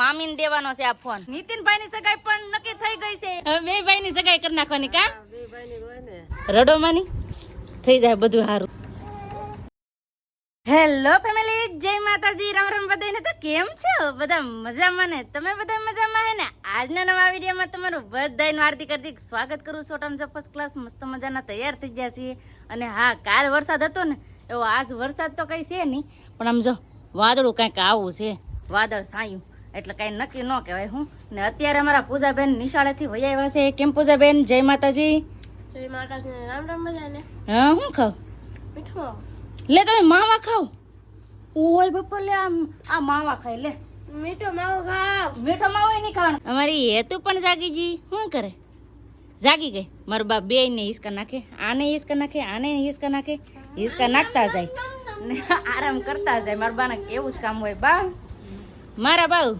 મામીને દેવાનો છે આ ફોન. નીતિનભાઈ ની સગાઈ પણ નક્કી થઈ ગઈ છે. હવે બે ભાઈ ની સગાઈ કરી નાખવાની કા? રડો માની થઈ જાય બધું સારું હેલો ફેમિલી જય માતાજી. રામ રામ બધાને તો કેમ છો? બધા મજામાં ને? તમે બધા મજામાં હે ને? આજના નવા વિડીયોમાં તમારું બધાને હાર્દિક હાર્દિક સ્વાગત કરું છું. ટમ ફર્સ્ટ ક્લાસ મસ્ત મજાના તૈયાર થઈ ગયા છીએ. અને હા કાલ વરસાદ હતો ને એવો આજ વરસાદ તો કઈ છે નહીં. પણ આમ જો વાદળું કંઈક આવું છે. વાદળ સાયું. એટલે કાંઈ નક્કી ન કહેવાય હું. ને અત્યારે અમારા પૂજાબેન નિશાળેથી વહી આવ્યા છે. કેમ પૂજાબેન? જય માતાજી. જય માતાજી રામ રામ બધાને. હા હું ખાવ? મીઠો લે તમે માવા ખાવ? ઓય બપોર લે આમ આ માવા ખાય લે. મીઠો માવો ખાવ. મીઠો માવો નહીં ખાવાનો. અમારી હેતુ પણ જાગી ગઈ શું કરે? જાગી ગઈ. મારો બાપ બે ને હિસકા નાખે. આને હિસકા નાખે આને હિસકા નાખે. હિસકા નાખતા જાય. ને આરામ કરતા જાય. મારા બાને એવું જ કામ હોય બા. મારા બાઉ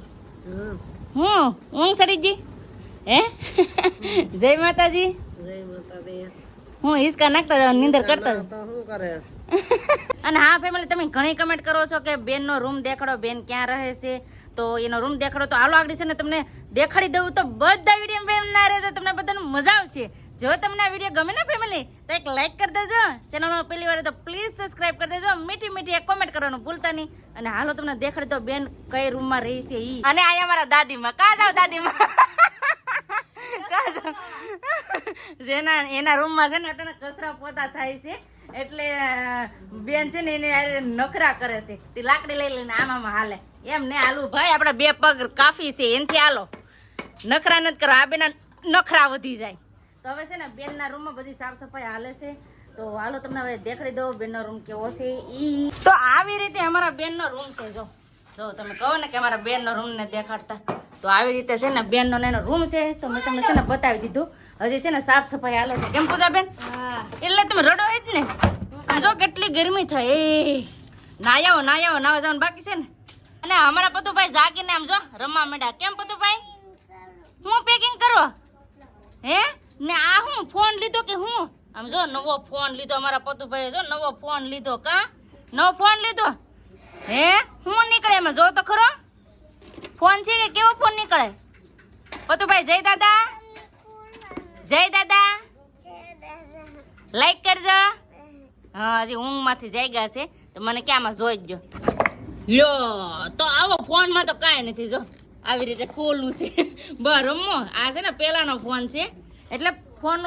હું? ઊંઘ સરીજી? હે? જય માતાજી. જય માતાજી હું હિસકા નાખતા જાવ નીંદર કરતા કરે? અને હા ફેમિલી તમે ઘણી કમેન્ટ કરો છો કે બેનનો રૂમ દેખાડો બેન ક્યાં રહે છે? તો એનો રૂમ દેખાડો તો આલો આગળ છે ને તમને દેખાડી દઉં તો બધા વીડિયો ના રહેશે તમને બધાને મજા આવશે. જો તમને આ વીડિયો ગમે ને ફેમિલી તો એક લાઈક કરી દેજો. ચેનલમાં પહેલી વાર તો પ્લીઝ સબસ્ક્રાઇબ કરી દેજો. મીઠી મીઠી એક કોમેન્ટ કરવાનું ભૂલતા નહીં. અને હાલો તમને દેખાડી દો બેન કઈ રૂમમાં રહી છે ઈ. અને અહીંયા મારા દાદીમાં. કા જાવ દાદીમાં? જેના, એના રૂમમાં છે ને એટલે કચરા પોતા થાય છે. એટલે બેન છે ને એને નખરા કરે છે. તે લાકડી લઈ લઈને આમ હાલે. એમ ને હાલું ભાઈ, આપણા બે પગ કાફી છે. એનથી હાલો. નખરા નથી કરવા. આ બેના નખરા વધી જાય. તો હવે છે ને બેનના રૂમમાં બધી સાફ સફાઈ હાલે છે. તો હાલો તમને હવે દેખાડી દો બેનનો રૂમ કેવો છે ઈ. તો આવી રીતે અમારા બેનનો રૂમ છે જો. જો તમે કહો ને કે અમારા બેનનો રૂમ ને દેખાડતા. તો આવી રીતે છે ને બેનનો ને એનો રૂમ છે. તો મેં તમને છે ને બતાવી દીધું. હજી છે ને સાફ સફાઈ હાલે છે. કેમ પૂજા બેન? હા. એટલે તમે રડો જ ને. જો કેટલી ગરમી થાય એ નાયાઓ નાયાઓ નાવા જવાનું બાકી છે ને. અને અમારા પતુભાઈ જાગીને આમ જો રમવા માંડ્યા. કેમ પતુભાઈ? હું પેકિંગ કરો? હે? ને આ હું ફોન લીધો કે હું? આમ જો નવો ફોન લીધો અમારા પતુભાઈ જો નવો ફોન લીધો કા? નવો ફોન લીધો? હે? હું નીકળે એમાં? જો તો ખરો. ફોન છે કે કેવો ફોન નીકળે? પતુભાઈ જય દાદા. જય દાદા. લાઈક કરજો. હા, હજી ઊંઘમાંથી ગયા છે. તો મને ક્યાંમાં જોઈ જ લ્યો તો આવો ફોનમાં તો કાંઈ નથી. જો, આવી રીતે ખોલું છે. બરમો રમો. આ છે ને પેલાનો ફોન છે. એટલે ફોન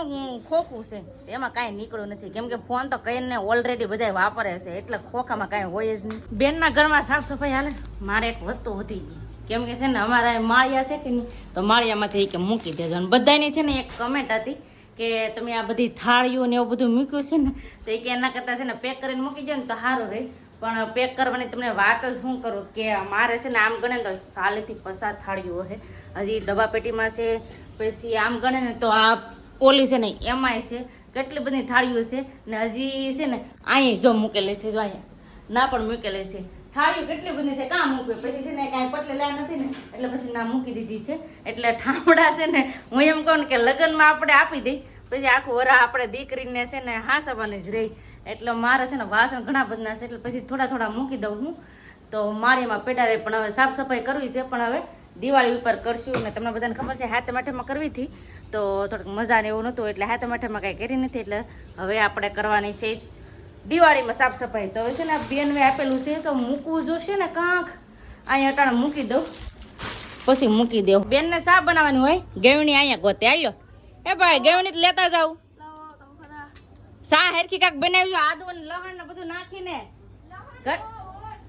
ખોખું છે. એમાં કાંઈ નીકળ્યું નથી. કેમ કે ફોન તો કઈને ઓલરેડી બધા વાપરે છે. એટલે ખોખામાં કાંઈ હોય જ નહીં. બેનના ઘરમાં સાફ સફાઈ હાલે? મારે એક વસ્તુ હતી. કેમ કે છે ને, અમારા માળિયા છે કે નહીં, તો માળિયામાંથી કે મૂકી દેજો. અને બધાની છે ને એક કમેન્ટ હતી કે તમે આ બધી થાળીઓ ને એવું બધું મૂક્યું છે ને, તો એ કે એના કરતાં છે ને પેક કરીને મૂકી દો ને તો સારું રહે. પણ પેક કરવાની તમને વાત જ શું કરું કે મારે છે ને આમ ગણે ને તો સાલેથી પસાર થાળીઓ છે હજી ડબ્બા પેટીમાં છે, પછી આમ ગણે ને તો આ ઓલી છે ને એમાંય છે. કેટલી બધી થાળીઓ છે ને હજી છે ને અહીં જો મૂકેલી છે, જો અહીંયા ના પણ મૂકેલી છે. થાળીઓ કેટલી બધી છે, કાં મૂકવી? પછી છે ને કાંઈ પટલે લ્યા નથી ને, એટલે પછી ના મૂકી દીધી છે. એટલે ઠામડા છે ને હું એમ કહું કે લગ્નમાં આપણે આપી દઈ. પછી આખું વરા આપણે દીકરીને છે ને હાંસવાની જ રહી. એટલે મારે છે ને વાસણ ઘણા બધા છે, એટલે પછી થોડા થોડા મૂકી દઉં હું. તો મારી એમાં રહે પણ હવે સાફ સફાઈ કરવી છે, પણ હવે દિવાળી ઉપર કરશું ને તમને બધાને ખબર છે, હાથ માઠામાં કરવી હતી. તો થોડુંક મજા ને એવું નહોતું, એટલે હાથ માઠામાં કાંઈ કરી નથી, એટલે હવે આપણે કરવાની છે દિવાળીમાં સાફ સફાઈ. તો હવે છે ને આ બેન આપેલું છે, તો મૂકવું જોશે ને કાંક. અહીંયા અટાણે મૂકી દઉં. પછી મૂકી દેવું. બેનને શા બનાવવાનું હોય? ગેવણી અહીંયા ગોતે આવ્યો એ ભાઈ ગેવણી તો લેતા જાવ. સા હેરખી કાક બનાવ્યું, આદુ ને લહણ ને બધું નાખીને. ઘટ-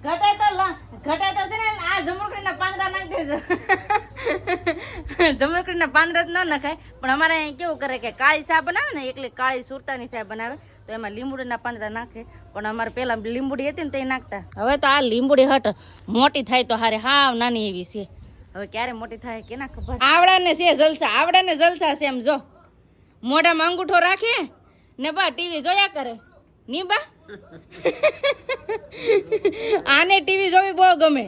ઘટાય તો ઘટાય તો છે ને, આ જમણકડીના પાંદડા નાખી દેજો. જમણકડીના પાંદડા જ ન નખાય. પણ અમારે અહીં કેવું કરે કે કાળી સાહ બનાવે ને, એકલી કાળી સુરતાની શા બનાવે, તો એમાં લીંબુડીના પાંદડા નાખે. પણ અમારે પેલા લીંબુડી હતી ને તે નાખતા. હવે તો આ લીંબુડી હટ. મોટી થાય તો હારે હાવ નાની એવી છે. હવે ક્યારે મોટી થાય કેના ખબર? આવડાને છે જલસા, આવડાને જલસા છે એમ જો. મોઢામાં અંગૂઠો રાખે ને બા ટીવી જોયા કરે. ની બા? આને ટીવી જોવી બહુ ગમે.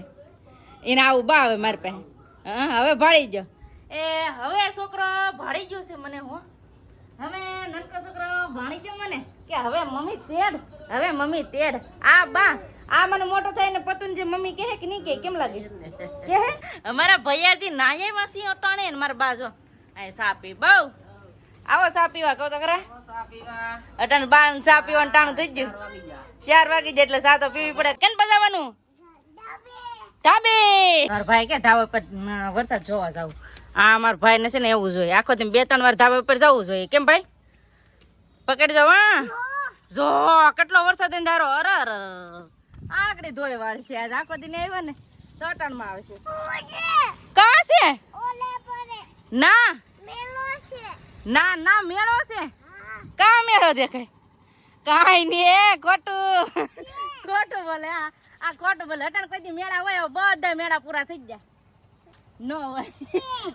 એને આવું બા હવે મારી પાસે. હા હવે ભાળી ગયો. એ હવે છોકરો ભાળી ગયો છે મને હું. હવે નનકો છોકરો ભાણી ગયો મને કે હવે મમ્મી તેડ હવે મમ્મી તેડ. આ બા આ મને મોટો થઈને પતુન મમ્મી કહે કે નહીં કે કેમ લાગે? કહે અમારા ભૈયાજી નાયે વાસી અટાણે ને મારા બાજો આ સાપી બહુ. આવો સા પીવા કહો તો ખરા? અટાણ બાર ચા પીવાનું ટાણું થઈ ગયું. ચાર વાગી જાય એટલે સાતો પીવી પડે. કેમ બજાવવાનું? ધાબે. મારો ભાઈ કે ધાબા પર વરસાદ જોવા જાવ. આ મારો ભાઈ ને છે ને એવું જોઈએ. આખો દી બે ત્રણ વાર ધાબા પર જવું જોઈએ. કેમ ભાઈ? પકડી જાવ હા? જો કેટલો વરસાદ એને ધારો. અરે અરે આકડી ધોઈ વાળ છે. આજ આખો દિન આવ્યો ને તો અટાણમાં આવશે કા છે? ના. ના ના, મેળો છે. કા મેળો દેખાય? કાંઈ નઈ એ ખોટું. ખોટું બોલે આ આ ખોટું બોલે. અટાણ કોઈ મેળા હોય બધા મેળા પૂરા થઈ જાય નો હોય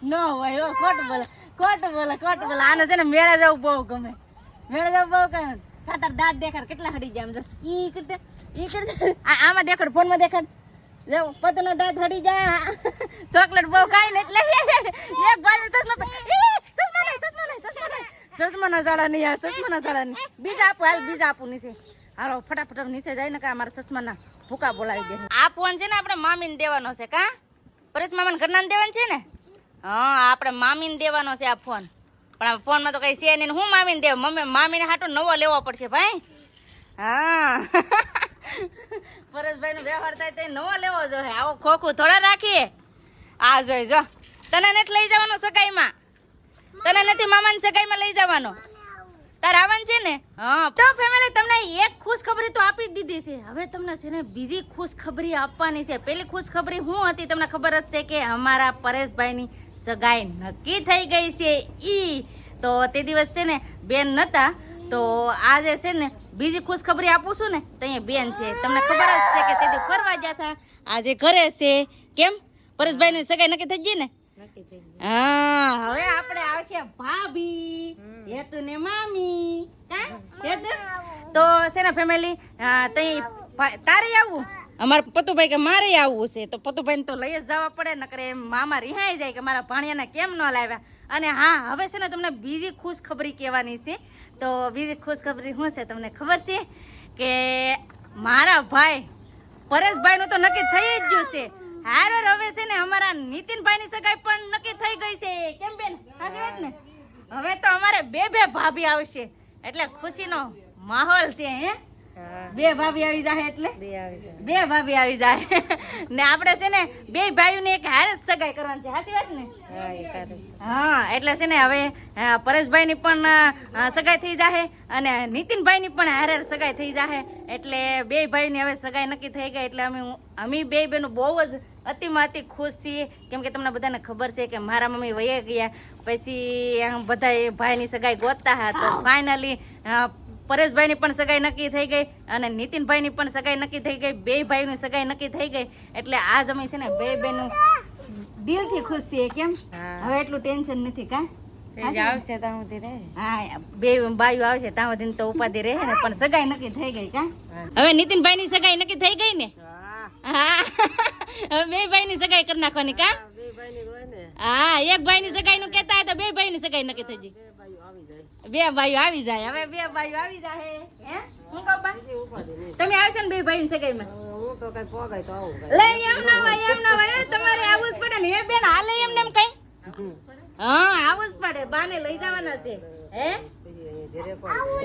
નો હોય, હો, ખોટું બોલે ખોટું બોલે ખોટું બોલે. આને છે ને મેળા જવું બહુ ગમે. મેળા જવું બહુ ગમે. ખાતર દાંત દેખાડ, કેટલા હડી જાય આમ જો. ઈ કરતે ઈ કરતે આમાં દેખાડ, ફોનમાં દેખાડ. જો, પતનો દાંત હડી જાય. ચોકલેટ બહુ ખાઈ ને એટલે એક ભાઈ ચશ્મા ઈ, ચશ્મા નહીં ચશ્મા નહીં ચશ્મા નહીં ના જાડા નહીં, આ ચશ્મા ના જાડા નહીં. બીજા આપો, હાલ બીજા આપું નીચે. હાલો, ફટાફટ નીચે જાય ને કે અમારા ચશ્મા ના ભૂકા બોલાવી દે. આ ફોન છે ને આપણે મામીને દેવાનો છે, કા? પરેશ મામાને ઘરના દેવાનો છે ને? હા, આપણે મામીને દેવાનો છે આ ફોન. પણ આ ફોનમાં તો કઈ છે નહીં હું મામીને દેવ? મમ્મી, મામીને હાટો નવો લેવો પડશે, ભાઈ. હા. પરેશભાઈ નો વ્યવહાર થાય તો નવો લેવો જોઈએ. આવો ખોખું થોડા રાખીએ. આ જોઈ જો. તને નથી લઈ જવાનો સગાઈમાં? તને નથી મામાની સગાઈમાં લઈ જવાનો? તાર આવન છે ને? હા. તો ફેમિલી તમને એક ખુશ ખબરી તો આપી જ દીધી છે. હવે તમને છે ને બીજી ખુશ ખબરી આપવાની છે. પેલી ખુશ ખબરી શું હતી તમને ખબર જ છે કે અમારા પરેશભાઈની સગાઈ નક્કી થઈ ગઈ છે ઈ. તો તે દિવસ છે ને બેન નતા. તો આજે છે ને બીજી ખુશ ખબરી આપું છું ને તો અહીંયા બેન છે. તમને ખબર જ છે કે તે ફરવા ગયા હતા. આજે ઘરે છે. કેમ? પરેશભાઈની સગાઈ નક્કી થઈ ગઈ ને? હા હવે આપણે આવશે ભાભી હેતુ ને મામી. તો છે ને ફેમિલી તઈ તારે આવવું? અમારે પતુભાઈ કે મારે આવવું છે. તો પતુભાઈ તો લઈ જ જવા પડે નકર એમ મામા રિહાઈ જાય કે મારા ભાણિયાને કેમ ન લાવ્યા. અને હા હવે છે ને તમને બીજી ખુશ ખબરી કહેવાની છે. તો બીજી ખુશ ખબરી શું છે તમને ખબર છે? કે મારા ભાઈ પરેશભાઈનું તો નક્કી થઈ જ ગયું છે. હારે હવે છે ને, અમારા નીતિનભાઈ ની સગાઈ પણ નક્કી થઈ ગઈ છે. કેમ બેન? સાચી ને? હવે તો અમારે બે બે ભાભી આવશે. એટલે ખુશીનો માહોલ છે, હે? બે ભાભી આવી જાય એટલે? બે ભાભી આવી જાય ને આપણે છે ને બે ભાઈઓને એક હારે સગાઈ કરવાની છે. સાચી વાત ને? હા એટલે છે ને હવે પરેશભાઈ પરેશભાઈની પણ સગાઈ થઈ જાહે અને નીતિનભાઈની પણ હારે સગાઈ થઈ જાહે. એટલે બે ભાઈની હવે સગાઈ નક્કી થઈ ગઈ. એટલે અમે અમે બે બેનો બહુ જ અતિમાં અતિ ખુશ છીએ. કેમ કે તમને બધાને ખબર છે કે મારા મમ્મી વયા ગયા. પછી બધા ભાઈની સગાઈ ગોતતા હતા. ફાઇનલી પરેશભાઈની પણ સગાઈ નક્કી થઈ ગઈ અને નીતિનભાઈની પણ સગાઈ નક્કી થઈ ગઈ. બે ભાઈની સગાઈ નક્કી થઈ ગઈ. એટલે આજ અમે છે ને બે બેનું દિલથી ખુશ છીએ કેમ? હવે એટલું ટેન્શન નથી કા? આવશે હા બે બાયું આવશે ત્યાં સુધી તો ઉપાધિ રહે ને પણ સગાઈ નક્કી થઈ ગઈ કા? હવે નીતિનભાઈ ની સગાઈ નક્કી થઈ ગઈ ને? હા. હવે બે ભાઈ ની સગાઈ કરી નાખવાની કા? હા એક ભાઈ ની. સગાઈ નું કેતા તો બે ભાઈ ની સગાઈ નક્કી થઈ ગઈ. બે ભાઈઓ આવી જાય. હવે બે ભાઈઓ આવી જાય હે? હું કહું બા? નહીં. તમે આવશો ને બે ભાઈ ની સગાઈમાં હું તો કઈ પોગાય તો આવું કઈ. લઈ એમ ના હોય એમ ના હોય. તમારે આવું જ પડે ને. એ બેન હાલે એમ ને એમ કઈ? હા આવું જ પડે. બાને લઈ જવાના છે. હે?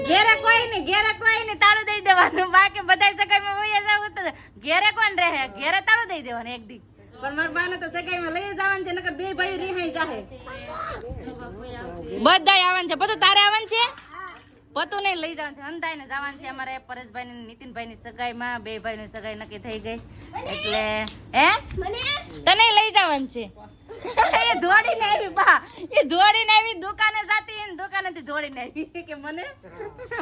ઘરે કોઈ ને ઘેરે કોઈ ને તાળું દઈ દેવાનું. બાકી બધા સગાઈમાં વયા જવું તો ઘેરે કોણ રહે? ઘેરે તાળું દઈ દેવાનું એક દી. પણ મારા બાને તો સગાઈમાં લઈ જવાનું છે નકર બે ભાઈ રિહાઈ જાહે. બધાય આવવાનું છે. બધું તારે આવવાનું છે? પતુ નહીં લઈ જવાનું છે. અંધાઈ ને જવાનું છે અમારે પરેશભાઈ ને નીતિનભાઈ ની સગાઈમાં. બે ભાઈ ની સગાઈ નક્કી થઈ ગઈ. એટલે, હે? તને લઈ જવાનું છે. એ દોડીને આવી, બા. એ દોડીને આવી, દુકાને જાતી ને દુકાનેથી ધોડીને આવી. કે મને?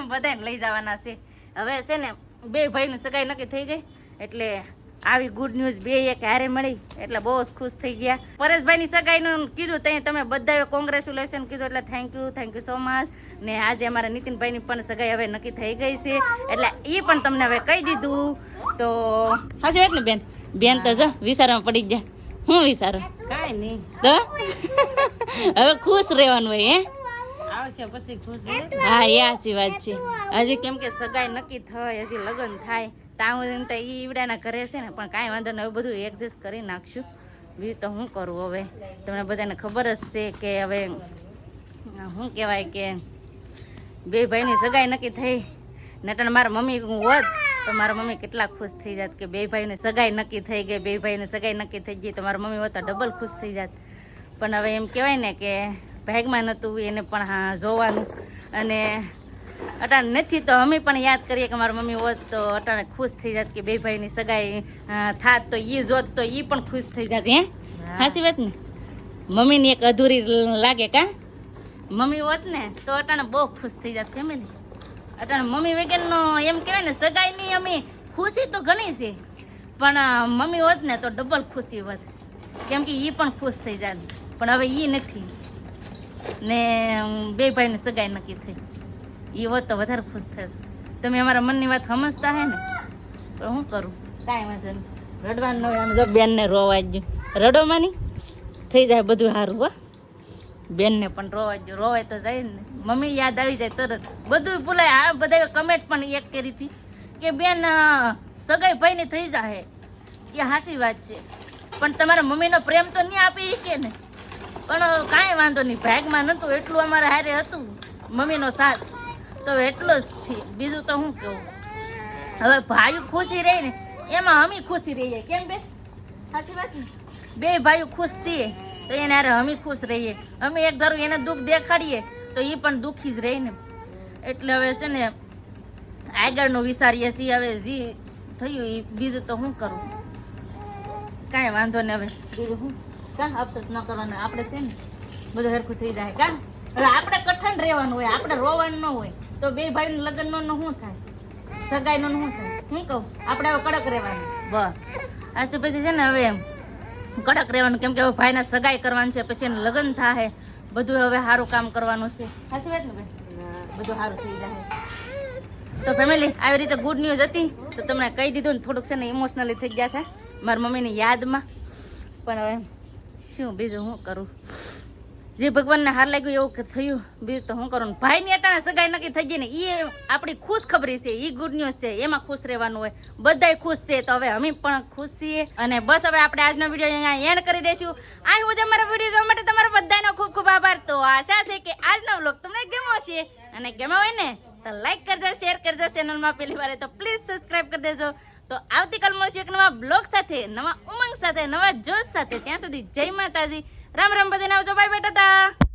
બધાને લઈ જવાના છે. હવે છે ને, બે ભાઈની સગાઈ નક્કી થઈ ગઈ. એટલે આવી ગુડ ન્યૂઝ બે એક હારે મળી? એટલે બહુ જ ખુશ થઈ ગયા. પરેશભાઈની સગાઈનું કીધું ત્યાં તમે બધાએ કોંગ્રેચ્યુલેશન કીધું એટલે thank you thank you so much ને આજે અમારા નીતિનભાઈની પણ સગાઈ હવે નક્કી થઈ ગઈ છે. એટલે એ પણ તમને હવે કહી દીધું. તો હશે વાત ને બેન? બેન તો જો વિચારમાં પડી ગયા. હું વિચારો? કાંઈ નહીં. તો? હવે ખુશ રહેવાનું હોય હે? આવશે પછી ખુશ. હા એ સાચી વાત છે. હજી કેમ કે સગાઈ નક્કી થાય હજી લગ્ન થાય. ત્યાં તો એ ઈવડાના ઘરે છે ને, પણ કાંઈ વાંધો નહીં, હવે બધું એડજસ્ટ કરી નાખશું. બીજું તો શું કરું હવે? તમને બધાને ખબર જ છે કે હવે શું કહેવાય કે બે ભાઈની સગાઈ નક્કી થઈ. નટન મારા મમ્મી હોત, તો મારા મમ્મી કેટલા ખુશ થઈ જાત કે બે ભાઈની સગાઈ નક્કી થઈ ગઈ, બે ભાઈની સગાઈ નક્કી થઈ ગઈ, તો મારા મમ્મી હોત તો ડબલ ખુશ થઈ જાત. પણ હવે એમ કહેવાય ને કે ભાગમાં નહોતું એને પણ હા જોવાનું. અને અટાણ નથી તો અમે પણ યાદ કરીએ કે મારા મમ્મી હોત તો અટાણે ખુશ થઈ જાત કે બે ભાઈની સગાઈ થાત તો એ જોત તો એ પણ ખુશ થઈ જાત હે? હાસી વાત ને? મમ્મીની એક અધૂરી લાગે કા? મમ્મી હોત ને તો અટાણે બહુ ખુશ થઈ જાત ફેમિલી અટાણે મમ્મી વગરનો એમ કહેવાય ને સગાઈની અમે ખુશી તો ઘણી છે પણ મમ્મી હોત ને તો ડબલ ખુશી હોત. કેમ કે એ પણ ખુશ થઈ જાત. પણ હવે એ નથી. ને બે ભાઈની સગાઈ નક્કી થઈ. એ હોત તો વધારે ખુશ થાત. તમે અમારા મનની વાત સમજતા હે ને, તો શું કરું? કાંઈ વાંધો નહીં. રડવાનું ન આમ જો બેનને રોવા જ રડો માની, થઈ જાય બધું સારું, હો. બેનને પણ રોવા જ રોવાય તો જાય ને. મમ્મી યાદ આવી જાય તરત. બધું ભૂલાય. આ બધા કમેન્ટ પણ એક કરી હતી કે બેન સગાઈ ભાઈની થઈ જાય એ હાસી વાત છે. પણ તમારા મમ્મીનો પ્રેમ તો નહીં આપી કે ને. પણ કાંઈ વાંધો નહીં. ભાગમાં નહોતું એટલું અમારે હારે હતું. મમ્મીનો સાથ તો એટલો જ બીજું તો શું કહું? હવે ભાઈઓ ખુશી રહી ને, એમાં અમે ખુશી રહીએ. કેમ બે? સાચી વાત બે ભાઈઓ ખુશ છીએ, તો એને હારે અમે ખુશ રહીએ. અમે એક ધારું એને દુઃખ દેખાડીએ, તો એ પણ દુઃખી જ રહે ને. એટલે હવે છે ને, આગળનું વિચારીએ છીએ, હવે જે થયું એ બીજું તો શું કરું? કાંઈ વાંધો નહીં હવે. બીજું શું કાં અફસોસ ન કરવાનો. આપણે છે ને, બધું હરખું થઈ જાય. કાં? હવે આપણે કઠણ રહેવાનું હોય, આપણે રોવાનું ન હોય. તો બે ભાઈ લગ્નનો નો શું થાય? સગાઈનો નું શું થાય? હું કહું? આપણે હવે કડક રહેવાનું. બસ. આજથી પછી છે ને હવે કડક રહેવાનું. કેમ કે હવે ભાઈના સગાઈ કરવાનું છે, પછી એને લગ્ન થાય બધું હવે સારું કામ કરવાનું છે. સાચી વાત ને બધું સારું થઈ જાય તો ફેમિલી આવી રીતે ગુડ ન્યૂઝ હતી. તો તમને કહી દીધું ને થોડુંક છે ને ઇમોશનલી થઈ ગયા હતા મારા મમ્મીની યાદમાં. પણ હવે શું, બીજું હું કરું? જે ભગવાનને હાર લાગ્યું એવું કે થયું બીજું તો શું કરું? ભાઈની અટાણે સગાઈ નક્કી થઈ ગઈ ને એ આપણી ખુશ ખબરી છે એ ગુડ ન્યૂઝ છે, એમાં ખુશ રહેવાનું હોય. બધાય ખુશ છે, તો હવે અમે પણ ખુશ છીએ. અને બસ હવે આપણે આજનો વીડિયો અહીંયા એન્ડ કરી દઈશું. આ હું તમારા વીડિયો જોવા માટે તમારા બધાનો ખૂબ ખૂબ આભાર. તો આશા છે કે આજનો વ્લોગ તમને ગમ્યો છે અને ગમ્યો હોય ને, તો લાઈક કરજો શેર કરજો ચેનલમાં પહેલી વાર તો પ્લીઝ સબસ્ક્રાઇબ કરી દેજો. તો આવતીકાલ મળશું એક નવા બ્લોગ સાથે, નવા ઉમંગ સાથે, નવા જોશ સાથે. ત્યાં સુધી જય માતાજી. રામ રામ બધાને આવજો બાય બાય ટાટા.